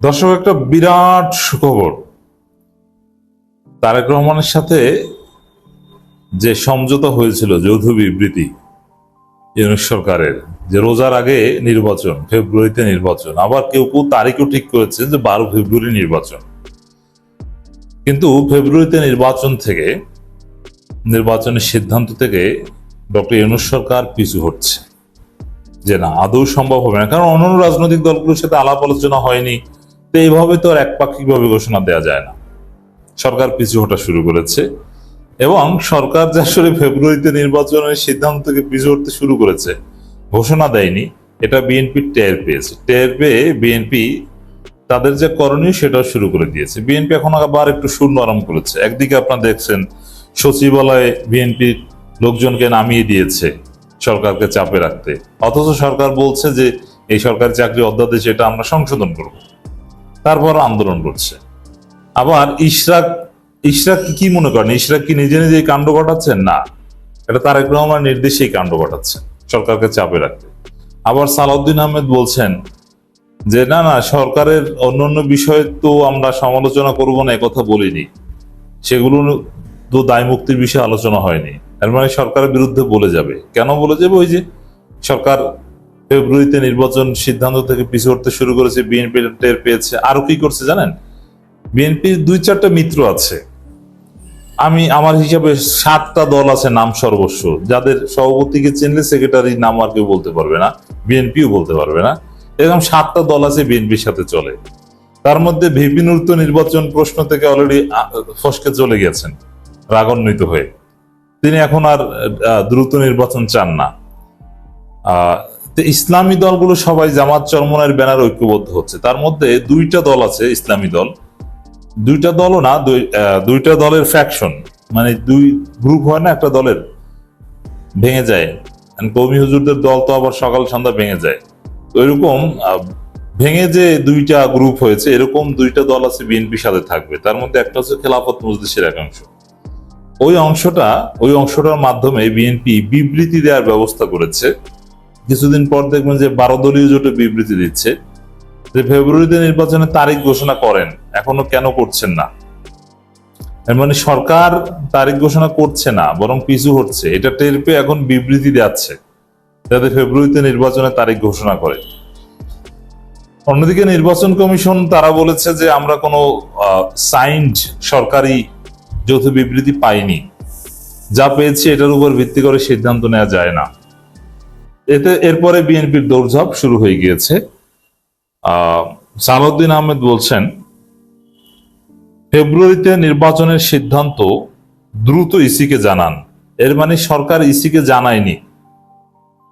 দর্শক, একটা বিরাট সুখবর। তারেক রহমানের সাথে যে সমঝোতা হয়েছিল যৌথ বিবৃতি ইউনিট সরকারের, যে রোজার আগে নির্বাচন, ফেব্রুয়ারিতে নির্বাচন, আবার কেউ কেউ তারিখও ঠিক করেছে যে বারো ফেব্রুয়ারি নির্বাচন। কিন্তু ফেব্রুয়ারিতে নির্বাচন থেকে, নির্বাচনের সিদ্ধান্ত থেকে ডক্টর ইউনুস সরকার পিছু হচ্ছে যে না, আদৌ সম্ভব হবে না। কারণ অন্যান্য রাজনৈতিক দলগুলোর সাথে আলাপ আলোচনা হয়নি। তো এইভাবে তো আর একপাক্ষিকভাবে ঘোষণা দেওয়া যায় না। সরকার পিছু হটা শুরু করেছে এবং সরকার যে আসলে ফেব্রুয়ারিতে নির্বাচনের সিদ্ধান্ত থেকে পিছু হতে শুরু করেছে, ঘোষণা দেয়নি, এটা বিএনপি টের পেয়েছে। টের পেয়ে বিএনপি তাদের যে করণীয় সেটাও শুরু করে দিয়েছে। বিএনপি এখন আবার একটু সুর নরম করেছে। একদিকে আপনারা দেখছেন সচিবালয়ে বিএনপির লোকজনকে নামিয়ে দিয়েছে সরকারকে চাপে রাখতে। অথচ সরকার বলছে যে, এই সরকারি চাকরি অধ্যাদেশ এটা আমরা সংশোধন করব। তারপর আন্দোলন করছে। আবার ইশরাক ইশরাক কি মনে করেন? ইশরাক কি নিজে নিজেই কাণ্ড ঘটাচ্ছেন? না। এটা তারেক রহমান নির্দেশেই কাণ্ড ঘটাচ্ছেন, সরকারকে চাপে রাখতে। আবার সালাউদ্দিন আহমেদ বলছেন যে, না না, সরকারের অন্য অন্য বিষয়ে তো আমরা সমালোচনা করব না কথা বলিনি। সেগুলো তো দায় মুক্তির বিষয়ে আলোচনা হয়নি। এর মানে সরকারের বিরুদ্ধে বলে যাবে। কেন বলে যাবে? ওই যে সরকার ফেব্রুয়ারিতে নির্বাচন সিদ্ধান্ত থেকে পিছু হতে শুরু করেছে বিএনপি, টের পেয়েছে। আরও কি করছে জানেন? বিএনপির দুই চারটা মিত্র আছে। আমি, আমার হিসাবে সাতটা দল আছে নাম সর্বস্ব। যাদের সভাপতিকে চিনলে সেক্রেটারি নাম আর কেউ বলতে পারবে না, বিএনপিও বলতে পারবে না। এরকম সাতটা দল আছে বিএনপির সাথে চলে। তার মধ্যে ভিপি নূর তো নির্বাচন প্রশ্ন থেকে অলরেডি ফসকে চলে গেছেন, রাগান্বিত হয়ে। তিনি এখন আর দ্রুত নির্বাচন চান না। তো ইসলামী দলগুলো সবাই জামাত চরমনের ব্যানার ঐক্যবদ্ধ হচ্ছে। তার মধ্যে দুইটা দল আছে ইসলামী দল। দুইটা দলও না দুইটা দলের ফ্যাকশন মানে দুই গ্রুপ হয় না, একটা দলের। ভেঙে যায়। কৌমি হুজুরদের দল তো আবার সকাল সন্ধ্যা ভেঙে যায়। তো এরকম ভেঙে যে দুইটা গ্রুপ হয়েছে, এরকম দুইটা দল আছে বিএনপির সাথে থাকবে। তার মধ্যে একটা হচ্ছে খেলাফত মজলিসের এক অংশ। ওই অংশটা, ওই অংশটার মাধ্যমে বিএনপি বিবৃতি দেওয়ার ব্যবস্থা করেছে। কিছুদিন পর দেখবেন যে বারো দলীয় জোটে বিবৃতি দিচ্ছে যে ফেব্রুয়ারিতে নির্বাচনের তারিখ ঘোষণা করেন, এখনও কেন করছেন না? মানে সরকার তারিখ ঘোষণা করছে না, বরং পিছু হচ্ছে। এটা টের পেয়ে এখন বিবৃতি দেওয়াচ্ছে যাতে ফেব্রুয়ারিতে নির্বাচনের তারিখ ঘোষণা করে। অন্যদিকে নির্বাচন কমিশন তারা বলেছে যে আমরা কোনো সাইন্ড সরকারি যৌথ বিবৃতি পাইনি। যা পেয়েছি এটার উপর ভিত্তি করে সিদ্ধান্ত নেওয়া যায় না। এতে এরপরে বিএনপির দৌড়ঝাঁপ শুরু হয়ে গিয়েছে। সালাউদ্দিন আহমেদ বলছেন, ফেব্রুয়ারিতে নির্বাচনের সিদ্ধান্ত দ্রুত ইসিকে জানান। এর মানে সরকার ইসিকে জানায়নি।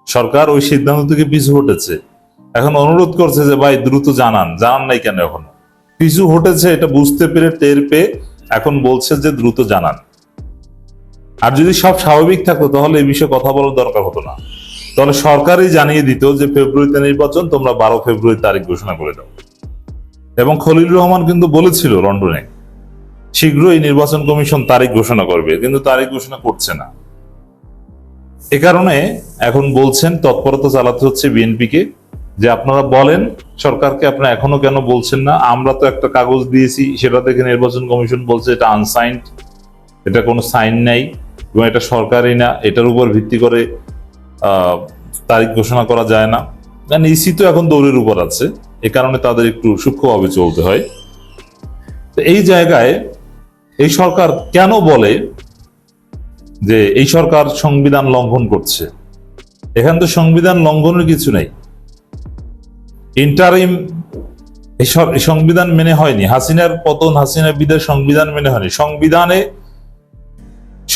সরকার ওই সিদ্ধান্ত থেকে পিছু হটেছে। এখন অনুরোধ করছে যে, ভাই, দ্রুত জানান। জানান নাই কেন এখন? পিছু হটেছে, এটা বুঝতে পেরে টের পেয়ে এখন বলছে যে, দ্রুত জানান। আর যদি সব স্বাভাবিক থাকতো, তাহলে এই বিষয়ে কথা বলার দরকার হতো না। তাহলে সরকারই জানিয়ে দিত যে ফেব্রুয়ারিতে নির্বাচন, তোমরা বারো ফেব্রুয়ারি তারিখ ঘোষণা করে দাও। এবং খলিল রহমান কিন্তু বলেছিল লন্ডনে, শীঘ্রই নির্বাচন কমিশন তারিখ ঘোষণা করবে, কিন্তু তারিখ ঘোষণা করছে না। এ কারণে এখন বলছেন, তৎপরতা চালাতে হচ্ছে বিএনপিকে, যে আপনারা বলেন, সরকারকে আপনারা এখনও কেন বলছেন না? আমরা তো একটা কাগজ দিয়েছি, সেটা দেখে নির্বাচন কমিশন বলছে এটা আনসাইন্ড এটা কোনো সাইন নাই, এবং এটা সরকারি না, এটার উপর ভিত্তি করে তারিখ ঘোষণা করা যায় না। কারণ ইসি তো এখন দৌড়ের উপর আছে। এ কারণে তাদের একটু সূক্ষ্মভাবে চলতে হয়। এই জায়গায় এই সরকার কেন বলে যে এই সরকার সংবিধান লঙ্ঘন করছে? এখানে তো সংবিধান লঙ্ঘনের কিছু নেই। ইন্টারিম এই সংবিধান মেনে হয়নি। হাসিনার পতন হাসিনা বিদায় সংবিধান মেনে হয়নি। সংবিধানে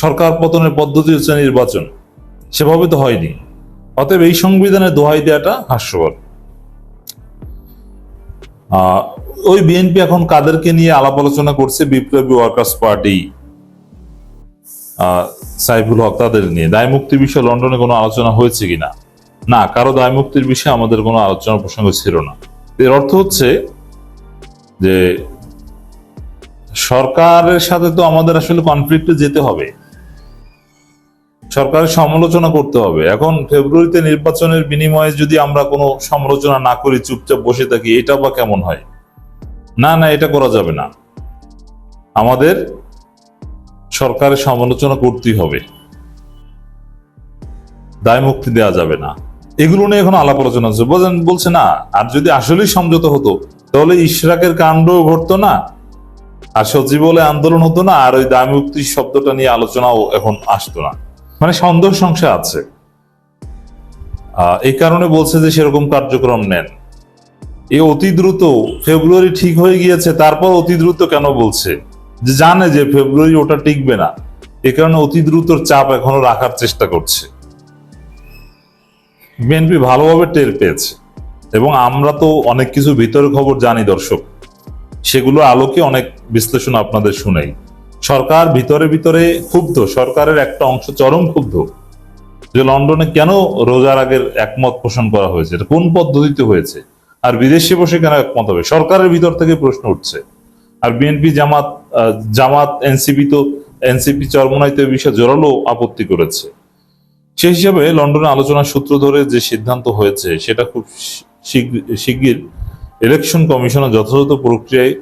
সরকার পতনের পদ্ধতি হচ্ছে নির্বাচন। সেভাবে তো হয়নি। অতএব এই সংবিধানে দোহাই দেওয়াটা হাস্যকর। ওই বিএনপি এখন কাদেরকে নিয়ে আলাপ আলোচনা করছে বিপ্লবী ওয়ার্কার্স পার্টি সাইফুল হক তাদের নিয়ে। দায় মুক্তি বিষয়ে লন্ডনে কোনো আলোচনা হয়েছে কিনা? না, কারও দায় মুক্তির বিষয়ে আমাদের কোনো আলোচনা প্রসঙ্গ ছিল না। এর অর্থ হচ্ছে যে সরকারের সাথে তো আমাদের আসলে কনফ্লিক্টে যেতে হবে। সরকারের সমালোচনা করতে হবে। এখন ফেব্রুয়ারিতে নির্বাচনের বিনিময়ে যদি আমরা কোনো সমালোচনা না করি, চুপচাপ বসে থাকি, এটা বা কেমন হয়? না না, এটা করা যাবে না। আমাদের সরকারের সমালোচনা করতেই হবে। দায় মুক্তি দেওয়া যাবে না। এগুলো নিয়ে এখন আলাপ আলোচনা হচ্ছে। বলছেন বলছে না, আর যদি আসলেই সমঝোতা হতো, তাহলে ইশরাকের কাণ্ড ঘটতো না, আর সচিবালয় আন্দোলন হতো না, আর ওই দায় মুক্তি শব্দটা নিয়ে আলোচনাও এখন আসতো না। মানে সন্দেহ সংশয় আছে। এই কারণে বলছে যে সেরকম কার্যক্রম নেন। এই অতি দ্রুত ফেব্রুয়ারি ঠিক হয়ে গিয়েছে, তারপর অতি দ্রুত কেন বলছে? যে জানে যে ফেব্রুয়ারি ওটা টিকবে না। এ কারণে অতি দ্রুতর চাপ এখনও রাখার চেষ্টা করছে। বিএনপি ভালোভাবে টের পেয়েছে এবং আমরা তো অনেক কিছু ভিতরের খবর জানি দর্শক। সেগুলো আলোকে অনেক বিশ্লেষণ আপনাদের শুনাই। সরকার ভিতরে ভিতরে ক্ষুব্ধ সরকারের একটা অংশ চরম ক্ষুব্ধ যে লন্ডনে কেন রোজার আগের একমত পোষণ করা হয়েছে এটা কোন পদ্ধতিতে হয়েছে আর বিদেশে বসে কেন একমত হবে সরকারের ভিতর থেকে প্রশ্ন উঠছে আর বিএনপি জামাত জামাত এনসিপি তো এনসিপি চরমনাইতে এই বিষয়ে জোরালো আপত্তি করেছে সেই হিসাবে লন্ডনে আলোচনার সূত্র ধরে যে সিদ্ধান্ত হয়েছে সেটা খুব শিগগির ইলেকশন কমিশনার যথাযথ প্রক্রিয়ায়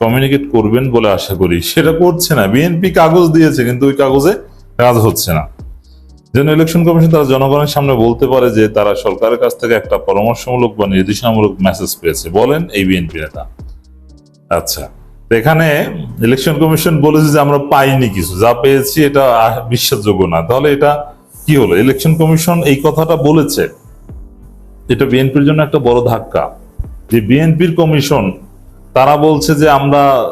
কমিউনিকেট করবেন বলে আশা করি। সেটা করছে না। বিএনপি কাগজ দিয়েছে, কিন্তু ওই কাগজে কাজ হচ্ছে না। যেন ইলেকশন কমিশন তারা জনগণের সামনে বলতে পারে যে তারা সরকারের কাছ থেকে একটা পরামর্শমূলক বা নির্দেশনামূলক মেসেজ পেয়েছে। বলেন এই বিএনপি নেতা। আচ্ছা এখানে ইলেকশন কমিশন বলেছে যে আমরা পাইনি কিছু। যা পেয়েছি এটা বিশ্বাসযোগ্য না। তাহলে এটা কি হলো? ইলেকশন কমিশন এই কথাটা বলেছে। এটা বিএনপির জন্য একটা বড় ধাক্কা। যে বিএনপির কমিশন তারা বলছে যে আমরা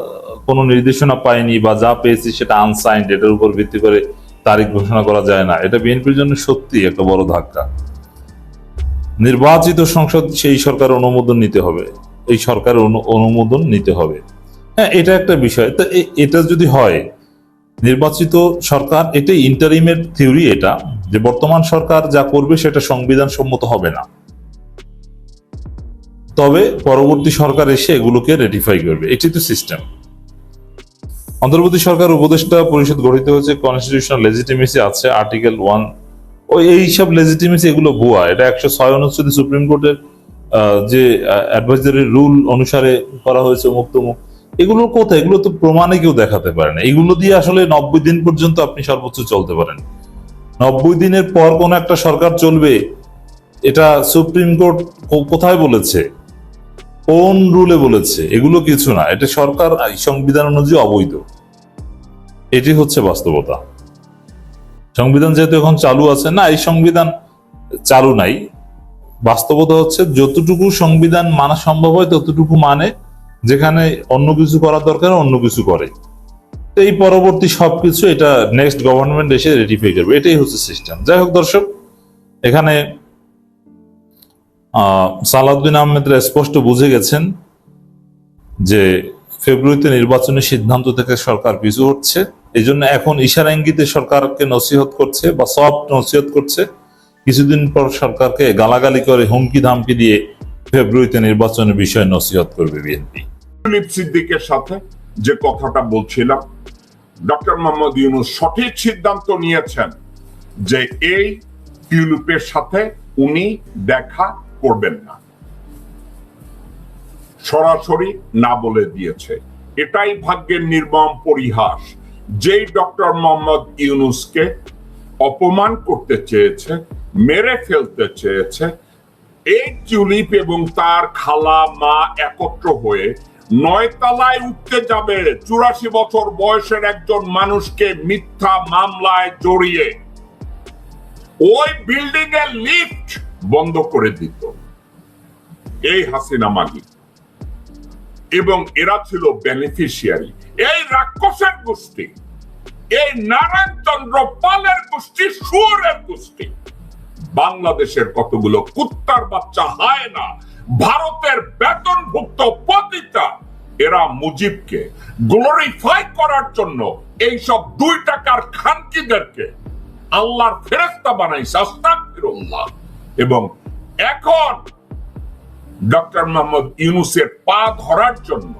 কোনো নির্দেশনা পাইনি বা যা পেয়েছি সেটা আনসাইন্ড এটার উপর ভিত্তি করে তারিখ ঘোষণা করা যায় না। এটা বিএনপির জন্য সত্যি একটা বড় ধাক্কা। নির্বাচিত সংসদ, সেই সরকার অনুমোদন নিতে হবে। এই সরকারের অনু- অনুমোদন নিতে হবে। হ্যাঁ এটা একটা বিষয়। তো এটা যদি হয়, নির্বাচিত সরকার এটাই ইন্টারিমের থিওরি এটা, যে বর্তমান সরকার যা করবে সেটা সংবিধান সম্মত হবে না। তবে পরবর্তী সরকার এসে এগুলোকে রেটিফাই করবে। এটি তো সিস্টেম অন্তর্বর্তী সরকার উপদেষ্টা পরিষদ গঠিত হয়েছে কনস্টিটিউশনাল লেজিটিমেসি আছে আর্টিকেল ওয়ান ওই এইসব লেজিটিমেসি এগুলো ভুয়া। এটা একশো ছয় অনুচ্ছেদে সুপ্রিম কোর্টের যে অ্যাডভাইজারি রুল অনুসারে করা হয়েছে মুক্ত তমুক। এগুলো কোথায় এগুলো তো প্রমাণে কেউ দেখাতে পারে না। এগুলো দিয়ে আসলে নব্বই দিন পর্যন্ত আপনি সর্বোচ্চ চলতে পারেন। নব্বই দিনের পর কোন একটা সরকার চলবে, এটা সুপ্রিম কোর্ট কোথায় বলেছে? কোন রুলে বলেছে? এগুলো কিছু না। এটা সরকার সংবিধান অনুযায়ী অবৈধ। এটি হচ্ছে বাস্তবতা। সংবিধান যেহেতু এখন চালু আছে, না, এই সংবিধান চালু নাই। বাস্তবতা হচ্ছে যতটুকু সংবিধান মানা সম্ভব হয়, ততটুকু মানে যেখানে অন্য কিছু করার দরকার, অন্য কিছু করে। এই পরবর্তী সবকিছু এটা নেক্সট গভর্নমেন্ট এসে রেটিফাই করবে। এটাই হচ্ছে সিস্টেম যাই হোক দর্শক, এখানে সালাউদ্দিন আহমেদরা স্পষ্ট বুঝে গেছেন যে ফেব্রুয়ারিতে নির্বাচনের সিদ্ধান্ত থেকে সরকার পিছু হচ্ছে। এই জন্য এখন ইশারা ইঙ্গিতে সরকারকে নসিহত করছে বা সফট নসিহত করছে। কিছুদিন পর সরকারকে গালাগালি করে হুমকি ধামকি দিয়ে ফেব্রুয়ারিতে নির্বাচনের বিষয়ে নসিহত করবে বিএনপি। সিদ্দিকের সাথে যে কথাটা বলছিলাম, ডক্টর মোহাম্মদ ইউনুস সঠিক সিদ্ধান্ত নিয়েছেন যে এই টিউলিপের সাথে উনি দেখা করবেন না। সরাসরি না বলে দিয়েছে। এটাই ভাগ্যের নির্মম পরিহাস। যেই ডক্টর মোহাম্মদ ইউনুসকে অপমান করতে চেয়েছে, মেরে ফেলতে চেয়েছে, এই টিউলিপ এবং তার খালা, মা একত্র হয়ে নয়তলায় উঠতে যাবে চুরাশি বছর বয়সের একজন মানুষকে মিথ্যা মামলায় জড়িয়ে। ওই বিল্ডিং এর লিফট বন্ধ করে দিত। এই হাসিনা মালিক এবং এরা ছিল বেনিফিশিয়ারি এই রাক্ষসের গোষ্ঠী। এই নারায়ণ চন্দ্র পালের গোষ্ঠী সুরের গোষ্ঠী। বাংলাদেশের কতগুলো কুত্তার বাচ্চা হয় না। ভারতের বেতনভুক্ত পতিতা। এরা মুজিবকে গ্লোরিফাই করার জন্য এইসব দুই টাকার খানকিদেরকে আল্লাহর ফেরেস্তা বানাইছে, আস্তাগফিরুল্লাহ। এবং এখন ডক্টর মোহাম্মদ ইউনুসের পা ধরার জন্য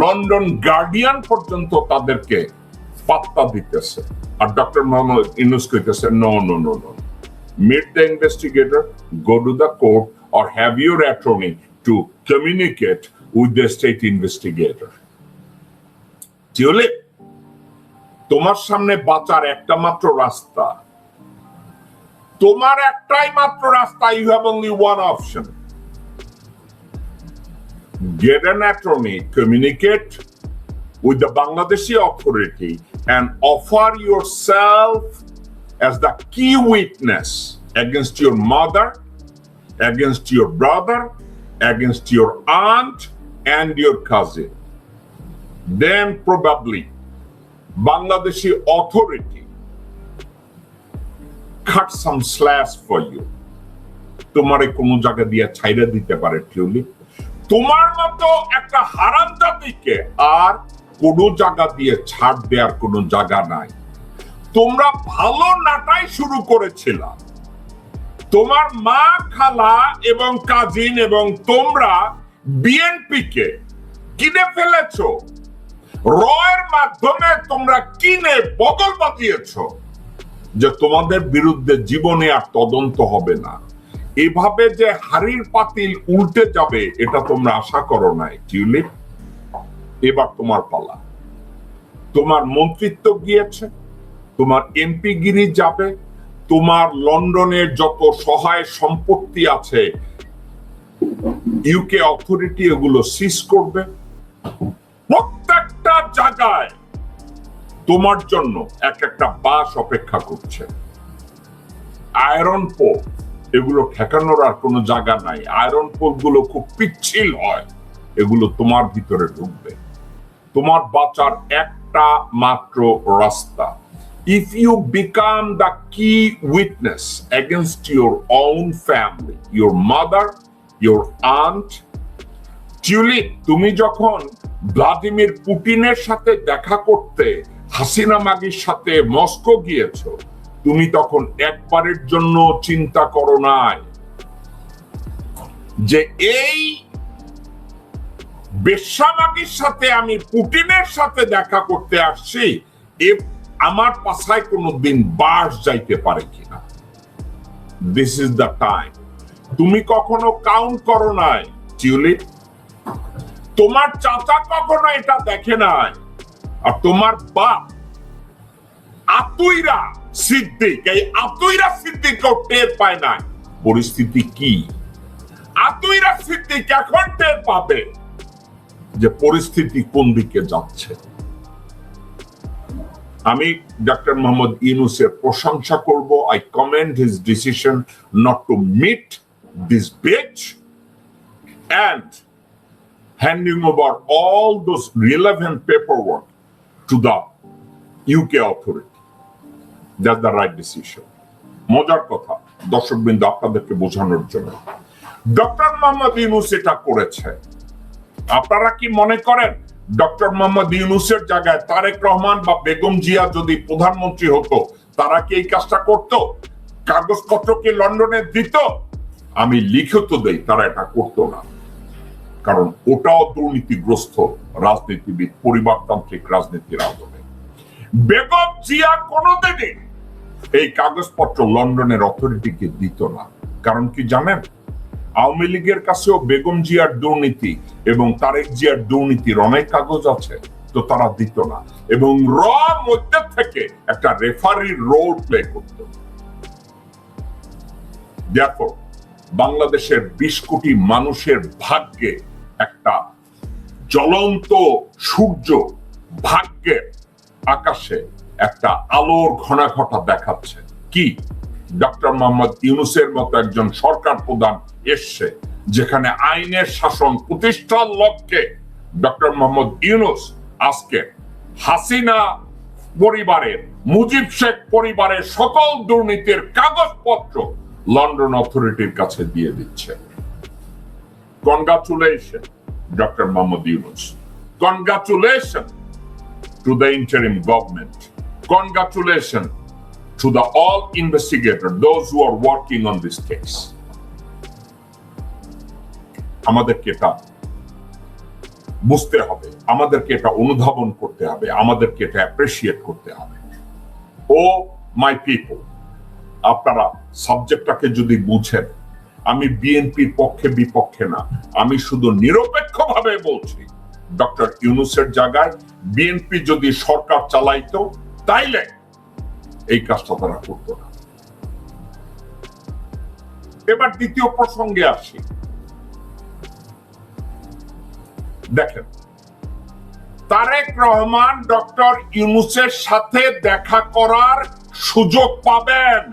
লন্ডন গার্ডিয়ান পর্যন্ত তাদেরকে পাত্তা দিতেছে আর ডক্টর মোহাম্মদ ইউনুস কইতেছে no no no no meet the investigator, go to the court, or have your attorney to communicate with the state. Tulip তোমার সামনে বাঁচার একটা মাত্র রাস্তা তোমার একটাই মাত্র রাস্তা you have only one option get an attorney, communicate with the Bangladeshi authority, and offer yourself as the key witness against your mother, against your brother, against your aunt, and your cousin. Then probably Bangladeshi authority cut some slash for you. তোমারে কোনো জায়গা দিয়ে ছাইরা দিতে পারে tulip তোমার মতো একটা হারাম জাতিকে আর কোনো জায়গা দিয়ে ছাড় দেওয়ার কোনো জায়গা নাই। তোমরা ভালো নাটাই শুরু করেছিল। তোমার মা খালা এবং কাজিন এবং তোমরা বিএনপি কে কিনে ফেলেছো। রয়ের মাধ্যমে তোমরা কিনে বদল বাজিয়েছো যে তোমাদের বিরুদ্ধে জীবনে আর তদন্ত হবে না। এভাবে যে হাড়ির পাতিল উল্টে যাবে, এটা তোমরা আশা করো নাই, টিউলিপ। এবার তোমার পালা। তোমার মন্ত্রিত্ব গিয়েছে, তোমার এমপি গিরি যাবে, তোমার লন্ডনের যত সহায় সম্পত্তি আছে ইউকে অথরিটি এগুলো সিজ করবে। প্রত্যেকটা জায়গায় তোমার জন্য এক একটা বাস অপেক্ষা করছে। আয়রন পোপ এগুলো ঠেকানোর আর কোনো জায়গা নাই। আয়রন পোপগুলো খুব পিচ্ছিল হয়, এগুলো তোমার ভিতরে ঢুকবে। তোমার বাঁচার একটা মাত্র রাস্তা। If you become the key witness against your own family your mother your aunt Tulip তুমি যখন ভ্লাদিমির পুটিনের সাথে দেখা করতে হাসিনা মাগির সাথে মস্কো গিয়েছো, তুমি তখন একবারের জন্য চিন্তা করো নাই যে এই বেশ্যামাগির সাথে আমি পুটিনের সাথে দেখা করতে আসছি আমার পাশায় কোনোদিন বাস যাইতে পারে কিনা। দিস ইজ দ্য টাইম তুমি কখনো কাউন্ট করো নাই টিউলিপ তোমার চাচা কখনো এটা দেখে নাই? আর তোমার বাপ আতুইরা সিদ্দিক, এই আতুইরা সিদ্দিক কেউ টের পায় না পরিস্থিতি কি? আতুইরা সিদ্দিক এখন টের পাবে যে পরিস্থিতি কোন দিকে যাচ্ছে। আমি ডক্টর মোহাম্মদ ইউনুসের প্রশংসা করব। I commend his decision not to meet this bitch and handing over all those relevant paperwork to the UK authority. That's the right decision. মজার কথা, দর্শকবৃন্দ আপনাদেরকে বোঝানোর জন্য। ডক্টর মোহাম্মদ ইউনুস এটা করেছে। আপনারা কি মনে করেন ডক্টর মোহাম্মদ ইউনুসের জায়গায় তারেক রহমান বা বেগম জিয়া যদি প্রধানমন্ত্রী হতো, তারা কি এই কাজটা করতো? কাগজপত্র কি লন্ডনে দিত? আমি লিখিত দেই, তারা এটা করতো না। কারণ ওটাও দুর্নীতিগ্রস্ত রাজনীতিবিদ পরিবারতান্ত্রিক রাজনীতির আদলে বেগম জিয়া কোনোদিনই এই কাগজপত্র লন্ডনের অথরিটিকে দিত না। কারণ কি জানেন? আওয়ামী লীগের কাছেও বেগম জিয়ার দুর্নীতি এবং তারেক জিয়ার দুর্নীতির অনেক কাগজ আছে তো তারা দিত না। এবং র মধ্যে থেকে একটা রেফারির রোল প্লে করত। Therefore, বাংলাদেশের বিশ কোটি মানুষের ভাগ্যে একটা জ্বলন্ত সূর্য ভাগ্যের আকাশে একটা আলোর ঘনাঘটা দেখাচ্ছে। কি? ডক্টর মোহাম্মদ ইউনুসের মতো একজন সরকার প্রধান এসছে, যেখানে আইনের শাসন প্রতিষ্ঠার লক্ষ্যে ডক্টর মোহাম্মদ ইউনুস আজকে হাসিনা পরিবারের, মুজিব শেখ পরিবারের সকল দুর্নীতির কাগজপত্র লন্ডন অথরিটির কাছে দিয়ে দিচ্ছে। Congratulation doctor Mohammad Yunus congratulation to the interim government. Congratulations to the all investigators, those who are working on this case. আমাদেরকে এটা বুঝতে হবে আমাদেরকে এটা অনুধাবন করতে হবে আমাদেরকে এটা অ্যাপ্রিসিয়েট করতে হবে ও মাই পিপল আপনারা সাবজেক্টটাকে যদি বুঝেন আমি বিএনপির পক্ষে বিপক্ষে না। আমি শুধু নিরপেক্ষভাবে বলছি, ডক্টর ইউনুসের জায়গায় বিএনপি যদি সরকার চালাইতো, তাইলে এই কাজটা তারা করতো না। এবার দ্বিতীয় প্রসঙ্গে আসি। দেখেন, তারেক রহমান ডক্টর ইউনুসের সাথে দেখা করার সুযোগ পাবেন।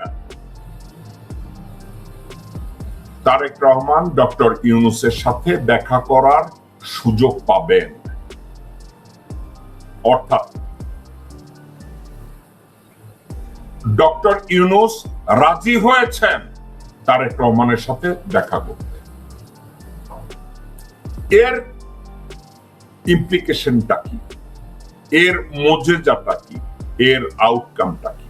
তারেক রহমান, ডক্টর ইউনুসের সাথে দেখা করার সুযোগ পাবেন। অর্থাৎ ডক্টর ইউনুস রাজি হয়েছেন তারেক রহমানের সাথে দেখা করতে। এর ইমপ্লিকেশনটা কি? এর মজেজাটা কি? এর আউটকামটা কি?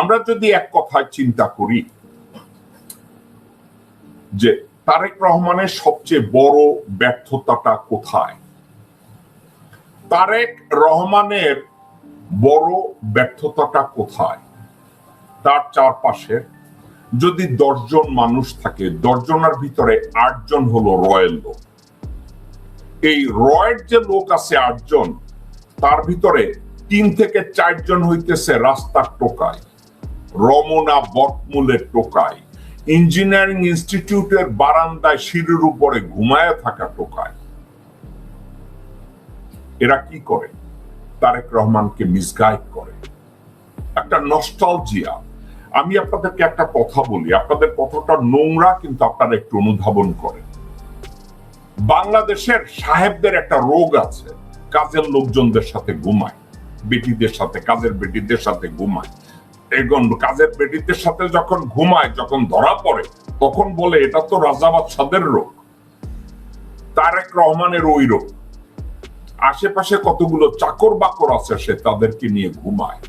আমরা যদি এক কথায় চিন্তা করি যে তারেক রহমানের সবচেয়ে বড় ব্যর্থতাটা কোথায়? তারেক রহমানের বড় ব্যর্থতাটা কোথায়? তার চারপাশে যদি দশজন মানুষ থাকে, দশজনের ভিতরে আটজন হলো রয়্যাল লোক। এই রয়ের যে লোক আছে আটজন, তার ভিতরে তিন থেকে চারজন হইতেছে রাস্তার টোকায়। রমনা বটমূলের টোকায়। ইঞ্জিনিয়ারিং ইনস্টিটিউটের বারান্দায় সিঁড়ির উপরে ঘুমায় থাকা টোকায়। এরা কি করে? তারেক রহমানকে মিসগাইড করে। একটা নস্টালজিয়া আমি আপনাদেরকে একটা কথা বলি। আপনাদের কথাটা নোংরা, কিন্তু আপনারা একটু অনুধাবন করেন। বাংলাদেশের সাহেবদের একটা রোগ আছে। কাজের লোকজনদের সাথে ঘুমায়। বেটিদের সাথে, কাজের বেটিদের সাথে ঘুমায়। কাজের বেটিদের সাথে যখন ঘুমায়, যখন ধরা পড়ে, তখন বলে, এটা তো রোগ। তারেক রহমানের ওই রোগ। আশেপাশে কতগুলো চাকর বাকর আছে, সে তাদেরকে নিয়ে ঘুমায়।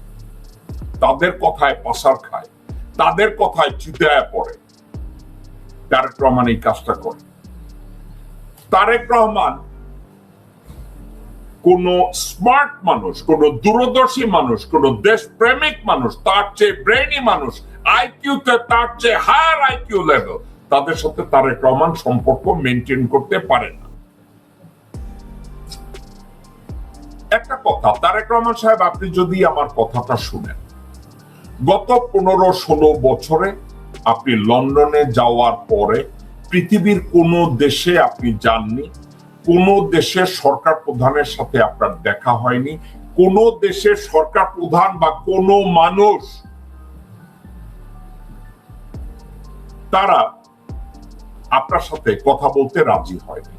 তাদের কথায় পাশার খায়, তাদের কথায় চিতায় পড়ে। তারেক রহমান এই কাজটা করে। তারেক রহমান কোন স্মার্ট মানুষ, কোন দূরদর্শী মানুষ, কোন দেশপ্রেমিক মানুষ, তার চেয়ে ব্রেনি মানুষ আইকিউতে তার চেয়ে হায়ার আইকিউ লেভেল তাদের সাথে তারেক রহমান সম্পর্ক মেনটেন করতে পারে না। একটা কথা, তারেক রহমান সাহেব, আপনি যদি আমার কথাটা শুনেন, গত পনেরো ষোলো বছরে আপনি লন্ডনে যাওয়ার পরে পৃথিবীর কোন দেশে আপনি যাননি কোন দেশের সরকার প্রধানের সাথে আপনার দেখা হয়নি, কোন দেশের সরকার প্রধান বা কোন মানুষ তারা আপনার সাথে কথা বলতে রাজি হয়নি।